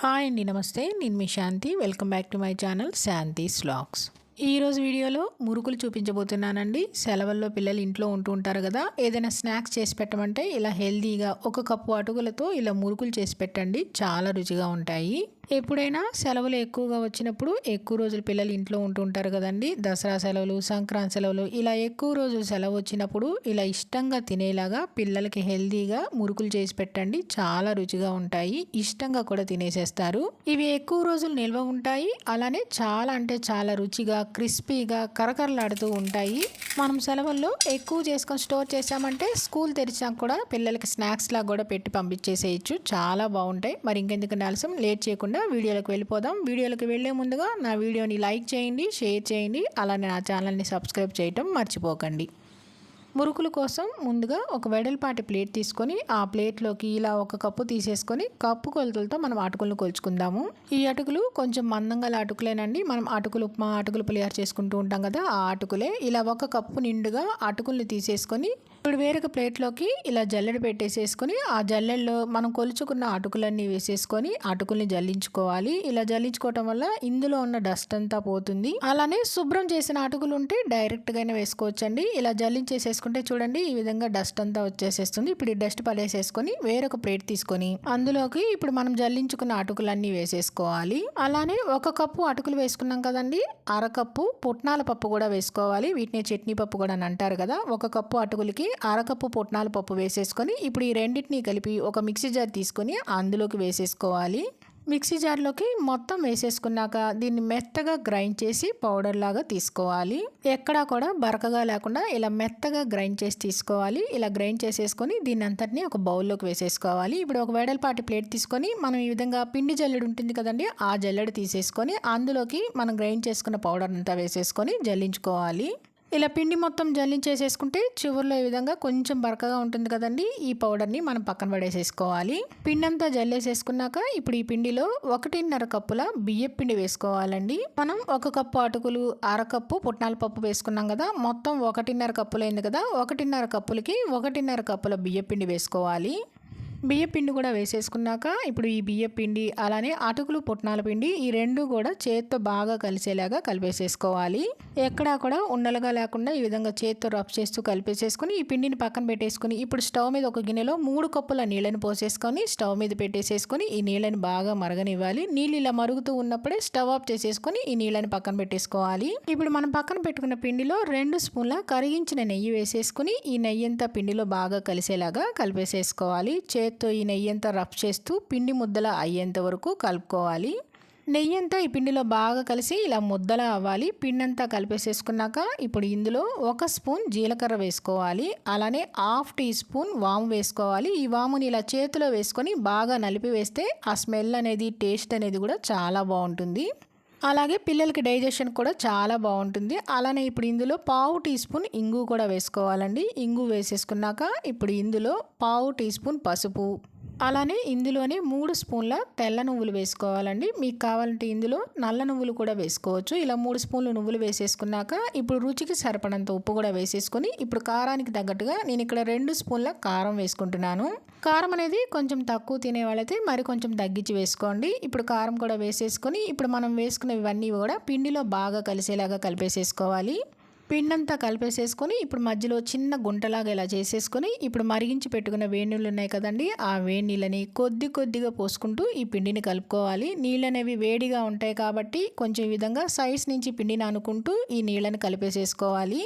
Hi అండి నమస్తే. నేను మీ Shanti. Welcome back to my channel Shanti vlogs ఈరోజు వీడియోలో మురుకులు చూపించబోతున్నానండి. సెలవుల్లో పిల్లలు ఇంట్లో ఉంటూ ఉంటారు కదా ఏదైనా స్నాక్స్ చేసి పెట్టమంటే ఇలా హెల్తీగా ఒక కప్పు అటుకులతో ఇలా మురుకులు చేసి పెట్టండి. చాలా రుచిగా ఉంటాయి. ఎప్పుడైనా సెలవులు ఎక్కువగా వచ్చినప్పుడు ఎక్కువ రోజులు పిల్లలు ఇంట్లో ఉంటుంటారు కదండి. దసరా సెలవులు సంక్రాంతి సెలవులు ఇలా ఎక్కువ రోజులు సెలవు వచ్చినప్పుడు ఇలా ఇష్టంగా తినేలాగా పిల్లలకి హెల్తీగా మురుకులు చేసి పెట్టండి. చాలా రుచిగా ఉంటాయి. ఇష్టంగా కూడా తినేసేస్తారు. ఇవి ఎక్కువ రోజులు నిల్వ ఉంటాయి. అలానే చాలా అంటే చాలా రుచిగా క్రిస్పీగా కరకరలాడుతూ ఉంటాయి. మనం సెలవుల్లో ఎక్కువ చేసుకొని స్టోర్ చేసామంటే స్కూల్ తెరిచాక కూడా పిల్లలకి స్నాక్స్ లాగా కూడా పెట్టి పంపించేసేయచ్చు. చాలా బాగుంటాయి. మరి ఇంకెందుకు ఆలస్యం లేట్ చేయకుండా వీడియోలోకి వెళ్ళిపోదాం. వీడియోలోకి వెళ్ళే ముందుగా నా వీడియోని లైక్ చేయండి షేర్ చేయండి అలానే నా ఛానల్ని సబ్స్క్రైబ్ చేయటం మర్చిపోకండి. మురుకుల కోసం ముందుగా ఒక వెడల్పాటి ప్లేట్ తీసుకొని ఆ ప్లేట్లోకి ఇలా ఒక కప్పు తీసేసుకొని కప్పు కొలతలతో మనం అటుకులను కొలుచుకుందాము. ఈ అటుకులు కొంచెం మందంగా అటుకులేనండి. మనం అటుకులు ఉప్మా అటుకులు పులిహార చేసుకుంటూ ఉంటాం కదా ఆ అటుకులే. ఇలా ఒక కప్పు నిండుగా అటుకుల్ని తీసేసుకొని ఇప్పుడు వేరొక ప్లేట్లోకి ఇలా జల్లెడ పెట్టేసేసుకొని ఆ జల్లెల్లో మనం కొలుచుకున్న అటుకులన్నీ వేసేసుకొని అటుకుల్ని జల్లించుకోవాలి. ఇలా జల్లించుకోవటం వల్ల ఇందులో ఉన్న డస్ట్ అంతా పోతుంది. అలానే శుభ్రం చేసిన అటుకులు ఉంటే డైరెక్ట్గానే వేసుకోవచ్చండి. ఇలా జల్లించేసేసుకుంటే చూడండి ఈ విధంగా డస్ట్ అంతా వచ్చేసేస్తుంది. ఇప్పుడు ఈ డస్ట్ పడేసేసుకొని వేరొక ప్లేట్ తీసుకొని అందులోకి ఇప్పుడు మనం జల్లించుకున్న అటుకులన్నీ వేసేసుకోవాలి. అలానే ఒక కప్పు అటుకులు వేసుకున్నాం కదండి అరకప్పు పుట్నాల పప్పు కూడా వేసుకోవాలి. వీటిని చట్నీ పప్పు కూడా అని అంటారు కదా ఒక కప్పు అటుకులకి అరకప్పు పుట్నాల పప్పు వేసేసుకొని ఇప్పుడు ఈ రెండింటిని కలిపి ఒక మిక్సీ జార్ తీసుకొని అందులోకి వేసేసుకోవాలి. మిక్సీ జార్లోకి మొత్తం వేసేసుకున్నాక దీన్ని మెత్తగా గ్రైండ్ చేసి పౌడర్ లాగా తీసుకోవాలి. ఎక్కడా కూడా బరకగా లేకుండా ఇలా మెత్తగా గ్రైండ్ చేసి తీసుకోవాలి. ఇలా గ్రైండ్ చేసేసుకొని దీన్ని అంతటిని ఒక బౌల్లోకి వేసేసుకోవాలి. ఇప్పుడు ఒక వెడల్పాటి ప్లేట్ తీసుకొని మనం ఈ విధంగా పిండి జల్లెడు ఉంటుంది కదండి ఆ జల్లెడు తీసేసుకొని అందులోకి మనం గ్రైండ్ చేసుకున్న పౌడర్ అంతా వేసేసుకొని జల్లించుకోవాలి. ఇలా పిండి మొత్తం జల్లించేసేసుకుంటే చివరిలో ఈ విధంగా కొంచెం బరకగా ఉంటుంది కదండి. ఈ పౌడర్ని మనం పక్కన పడేసేసుకోవాలి. పిండి అంతా జల్లేసేసుకున్నాక ఇప్పుడు ఈ పిండిలో ఒకటిన్నర కప్పుల బియ్యం పిండి వేసుకోవాలండి. మనం ఒక కప్పు అటుకులు అరకప్పు పుట్నాల పప్పు వేసుకున్నాం కదా. మొత్తం ఒకటిన్నర కప్పులైంది కదా. ఒకటిన్నర కప్పులకి ఒకటిన్నర కప్పుల బియ్యం పిండి వేసుకోవాలి. బియ్య పిండి కూడా వేసేసుకున్నాక ఇప్పుడు ఈ బియ్య పిండి అలానే అటుకులు పుట్నాల పిండి ఈ రెండు కూడా చేత్తో బాగా కలిసేలాగా కలిపేసేసుకోవాలి. ఎక్కడా కూడా ఉండలుగా లేకుండా ఈ విధంగా చేత్తో రఫ్ చేస్తూ కలిపేసేసుకుని ఈ పిండిని పక్కన పెట్టేసుకుని ఇప్పుడు స్టవ్ మీద ఒక గిన్నెలో మూడు కప్పుల నీళ్ళని పోసేసుకొని స్టవ్ మీద పెట్టేసేసుకొని ఈ నీళ్ళని బాగా మరగనివ్వాలి. నీళ్ళు ఇలా మరుగుతూ ఉన్నప్పుడే స్టవ్ ఆఫ్ చేసేసుకొని ఈ నీళ్ళని పక్కన పెట్టేసుకోవాలి. ఇప్పుడు మనం పక్కన పెట్టుకున్న పిండిలో రెండు స్పూన్ల కరిగించిన నెయ్యి వేసేసుకుని ఈ నెయ్యి అంతా పిండిలో బాగా కలిసేలాగా కలిపేసేసుకోవాలి. చే చేత్తో ఈ నెయ్యి అంతా రఫ్ చేస్తూ పిండి ముద్దల అయ్యేంత వరకు కలుపుకోవాలి. నెయ్యి అంతా ఈ పిండిలో బాగా కలిసి ఇలా ముద్దలా అవ్వాలి. పిండి అంతా కలిపేసేసుకున్నాక ఇప్పుడు ఇందులో ఒక స్పూన్ జీలకర్ర వేసుకోవాలి. అలానే హాఫ్ టీ స్పూన్ వాము వేసుకోవాలి. ఈ వాముని ఇలా చేతిలో వేసుకొని బాగా నలిపి వేస్తే ఆ స్మెల్ అనేది టేస్ట్ అనేది కూడా చాలా బాగుంటుంది. అలాగే పిల్లలకి డైజెషన్ కూడా చాలా బాగుంటుంది. అలానే ఇప్పుడు ఇందులో పావు టీ స్పూన్ ఇంగు కూడా వేసుకోవాలండి. ఇంగు వేసేసుకున్నాక ఇప్పుడు ఇందులో పావు టీ స్పూన్ పసుపు. అలానే ఇందులోనే మూడు స్పూన్ల తెల్ల నువ్వులు వేసుకోవాలండి. మీకు కావాలంటే ఇందులో నల్ల నువ్వులు కూడా వేసుకోవచ్చు. ఇలా మూడు స్పూన్లు నువ్వులు వేసేసుకున్నాక ఇప్పుడు రుచికి సరిపడంత ఉప్పు కూడా వేసేసుకొని ఇప్పుడు కారానికి తగ్గట్టుగా నేను ఇక్కడ రెండు స్పూన్ల కారం వేసుకుంటున్నాను. కారం అనేది కొంచెం తక్కువ తినే వాళ్ళైతే మరి కొంచెం తగ్గించి వేసుకోండి. ఇప్పుడు కారం కూడా వేసేసుకొని ఇప్పుడు మనం వేసుకున్నవన్నీ కూడా పిండిలో బాగా కలిసేలాగా కలిపేసేసుకోవాలి. పిండంతా కలిపేసేసుకొని ఇప్పుడు మధ్యలో చిన్న గుంటలాగా ఇలా చేసేసుకొని ఇప్పుడు మరిగించి పెట్టుకున్న వేడి నీళ్ళు ఉన్నాయి కదండి ఆ వేడి నీళ్ళని కొద్ది కొద్దిగా పోసుకుంటూ ఈ పిండిని కలుపుకోవాలి. నీళ్ళు అనేవి వేడిగా ఉంటాయి కాబట్టి కొంచెం విధంగా సైడ్స్ నుంచి పిండిని అనుకుంటూ ఈ నీళ్ళని కలిపేసేసుకోవాలి.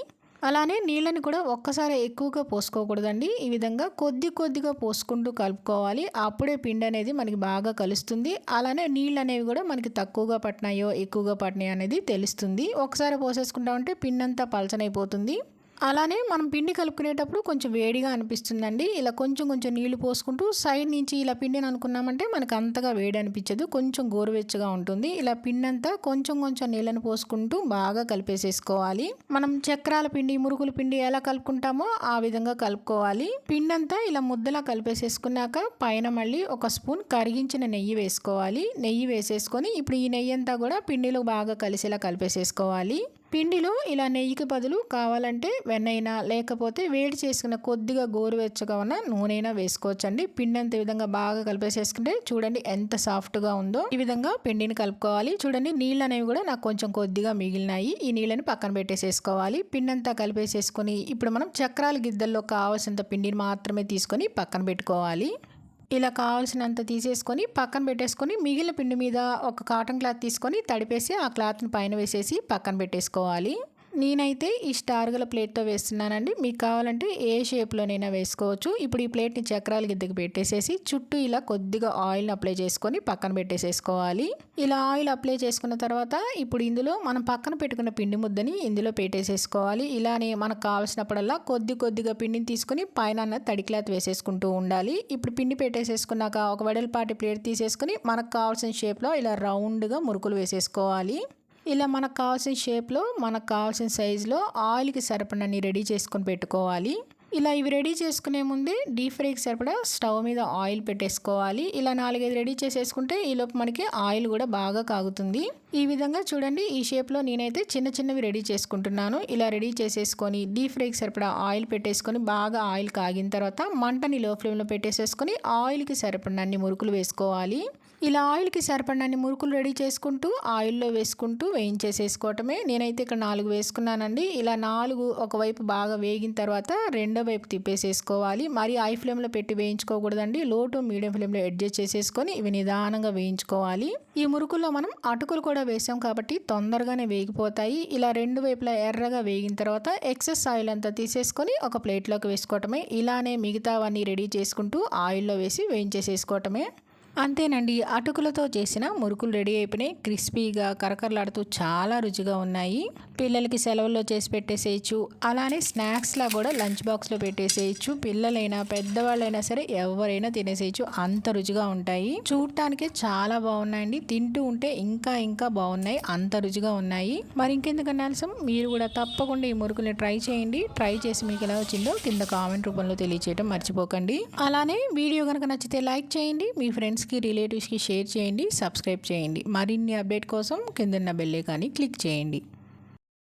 అలానే నీళ్ళని కూడా ఒక్కసారి ఎక్కువగా పోసుకోకూడదండి. ఈ విధంగా కొద్ది కొద్దిగా పోసుకుంటూ కలుపుకోవాలి. అప్పుడే పిండి అనేది మనకి బాగా కలుస్తుంది. అలానే నీళ్ళు అనేవి కూడా మనకి తక్కువగా పట్టినాయో ఎక్కువగా పట్టినాయో అనేది తెలుస్తుంది. ఒకసారి పోసేసుకుంటామంటే పిండి అంతా పలచనైపోతుంది. అలానే మనం పిండి కలుపుకునేటప్పుడు కొంచెం వేడిగా అనిపిస్తుందండి. ఇలా కొంచెం కొంచెం నీళ్ళు పోసుకుంటూ సైడ్ నుంచి ఇలా పిండిని అనుకున్నామంటే మనకు అంతగా వేడి అనిపించదు. కొంచెం గోరువెచ్చగా ఉంటుంది. ఇలా పిండి అంతా కొంచెం కొంచెం నీళ్ళని పోసుకుంటూ బాగా కలిపేసేసుకోవాలి. మనం చక్రాల పిండి మురుగుల పిండి ఎలా కలుపుకుంటామో ఆ విధంగా కలుపుకోవాలి. పిండి అంతా ఇలా ముద్దలా కలిపేసేసుకున్నాక పైన మళ్ళీ ఒక స్పూన్ కరిగించిన నెయ్యి వేసుకోవాలి. నెయ్యి వేసేసుకొని ఇప్పుడు ఈ నెయ్యి అంతా కూడా పిండిలో బాగా కలిసేలా కలిపేసేసుకోవాలి. పిండిలో ఇలా నెయ్యికి బదులు కావాలంటే వెన్నైనా లేకపోతే వేడి చేసుకున్న కొద్దిగా గోరువెచ్చగా ఉన్న నూనెైనా వేసుకోవచ్చండి. పిండి అంత విధంగా బాగా కలిపేసేసుకుంటే చూడండి ఎంత సాఫ్ట్గా ఉందో. ఈ విధంగా పిండిని కలుపుకోవాలి. చూడండి నీళ్ళు అనేవి కూడా నాకు కొంచెం కొద్దిగా మిగిలినాయి. ఈ నీళ్ళని పక్కన పెట్టేసేసుకోవాలి. పిండి అంతా కలిపేసేసుకొని ఇప్పుడు మనం చక్రాల గిద్దల్లో కావాల్సినంత పిండిని మాత్రమే తీసుకొని పక్కన పెట్టుకోవాలి. ఇలా కావాల్సినంత తీసేసుకొని పక్కన పెట్టేసుకొని మిగిలిన పిండి మీద ఒక కాటన్ క్లాత్ తీసుకొని తడిపేసి ఆ క్లాత్ని పైన వేసేసి పక్కన పెట్టేసుకోవాలి. నేనైతే ఈ స్టార్ గల ప్లేట్తో వేస్తున్నానండి. మీకు కావాలంటే ఏ షేప్లోనైనా వేసుకోవచ్చు. ఇప్పుడు ఈ ప్లేట్ని చక్రాల గిద్దకి పెట్టేసేసి చుట్టూ ఇలా కొద్దిగా ఆయిల్ని అప్లై చేసుకొని పక్కన పెట్టేసేసుకోవాలి. ఇలా ఆయిల్ అప్లై చేసుకున్న తర్వాత ఇప్పుడు ఇందులో మనం పక్కన పెట్టుకున్న పిండి ముద్దని ఇందులో పెట్టేసేసుకోవాలి. ఇలానే మనకు కావాల్సినప్పుడల్లా కొద్ది కొద్దిగా పిండిని తీసుకుని పైన తడి క్లాత్ వేసేసుకుంటూ ఉండాలి. ఇప్పుడు పిండి పెట్టేసేసుకున్నాక ఒక వెడల్పాటి ప్లేట్ తీసేసుకుని మనకు కావాల్సిన షేప్లో ఇలా రౌండ్గా మురుకులు వేసేసుకోవాలి. ఇలా మనకు కావాల్సిన షేప్లో మనకు కావాల్సిన సైజులో ఆయిల్కి సరిపడని రెడీ చేసుకొని పెట్టుకోవాలి. ఇలా ఇవి రెడీ చేసుకునే ముందే డీప్ ఫ్రైకి సరిపడా స్టవ్ మీద ఆయిల్ పెట్టేసుకోవాలి. ఇలా నాలుగైదు రెడీ చేసేసుకుంటే ఈలోపు మనకి ఆయిల్ కూడా బాగా కాగుతుంది. ఈ విధంగా చూడండి ఈ షేప్లో నేనైతే చిన్న చిన్నవి రెడీ చేసుకుంటున్నాను. ఇలా రెడీ చేసేసుకొని డీప్ ఫ్రైకి సరిపడా ఆయిల్ పెట్టేసుకొని బాగా ఆయిల్ కాగిన తర్వాత మంటని లో ఫ్లేమ్లో పెట్టేసేసుకొని ఆయిల్కి సరిపడినన్ని మురుకులు వేసుకోవాలి. ఇలా ఆయిల్కి సరిపడినన్ని మురుకులు రెడీ చేసుకుంటూ ఆయిల్లో వేసుకుంటూ వేయించేసేసుకోవటమే. నేనైతే ఇక్కడ నాలుగు వేసుకున్నానండి. ఇలా నాలుగు ఒకవైపు బాగా వేగిన తర్వాత రెండో వైపు తిప్పేసేసుకోవాలి. మరి హై ఫ్లేమ్లో పెట్టి వేయించుకోకూడదండి. లో టు మీడియం ఫ్లేమ్లో అడ్జస్ట్ చేసేసుకొని ఇవి నిదానంగా వేయించుకోవాలి. ఈ మురుకుల్లో మనం అటుకులు కూడా వేసాం కాబట్టి తొందరగానే వేగిపోతాయి. ఇలా రెండు వైపులా ఎర్రగా వేగిన తర్వాత ఎక్సెస్ ఆయిల్ అంతా తీసేసుకొని ఒక ప్లేట్లోకి వేసుకోవటమే. ఇలానే మిగతావన్నీ రెడీ చేసుకుంటూ ఆయిల్లో వేసి వేయించేసేసుకోవటమే. అంతేనండి. అటుకులతో చేసిన మురుకులు రెడీ అయిపోయినాయి. క్రిస్పీగా కరకరలాడుతూ చాలా రుచిగా ఉన్నాయి. పిల్లలకి సెలవుల్లో చేసి పెట్టేసేయచ్చు. అలానే స్నాక్స్లా కూడా లంచ్ బాక్స్లో పెట్టేసేయచ్చు. పిల్లలైనా పెద్దవాళ్ళైనా సరే ఎవరైనా తినేసేయచ్చు. అంత రుచిగా ఉంటాయి. చూడటానికి చాలా బాగున్నాయండి. తింటూ ఉంటే ఇంకా ఇంకా బాగున్నాయి. అంత రుచిగా ఉన్నాయి. మరి ఇంకెందుకన్నా ఆలస్యం? మీరు కూడా తప్పకుండా ఈ మురుకుల్ని ట్రై చేయండి. ట్రై చేసి మీకు ఎలా వచ్చిందో కింద కామెంట్ రూపంలో తెలియచేయడం మర్చిపోకండి. అలానే వీడియో కనుక నచ్చితే లైక్ చేయండి. మీ ఫ్రెండ్స్కి రిలేటివ్స్కి షేర్ చేయండి సబ్స్క్రైబ్ చేయండి. మరిన్ని అప్డేట్ కోసం కిందన్న బెల్లే కానీ క్లిక్ చేయండి.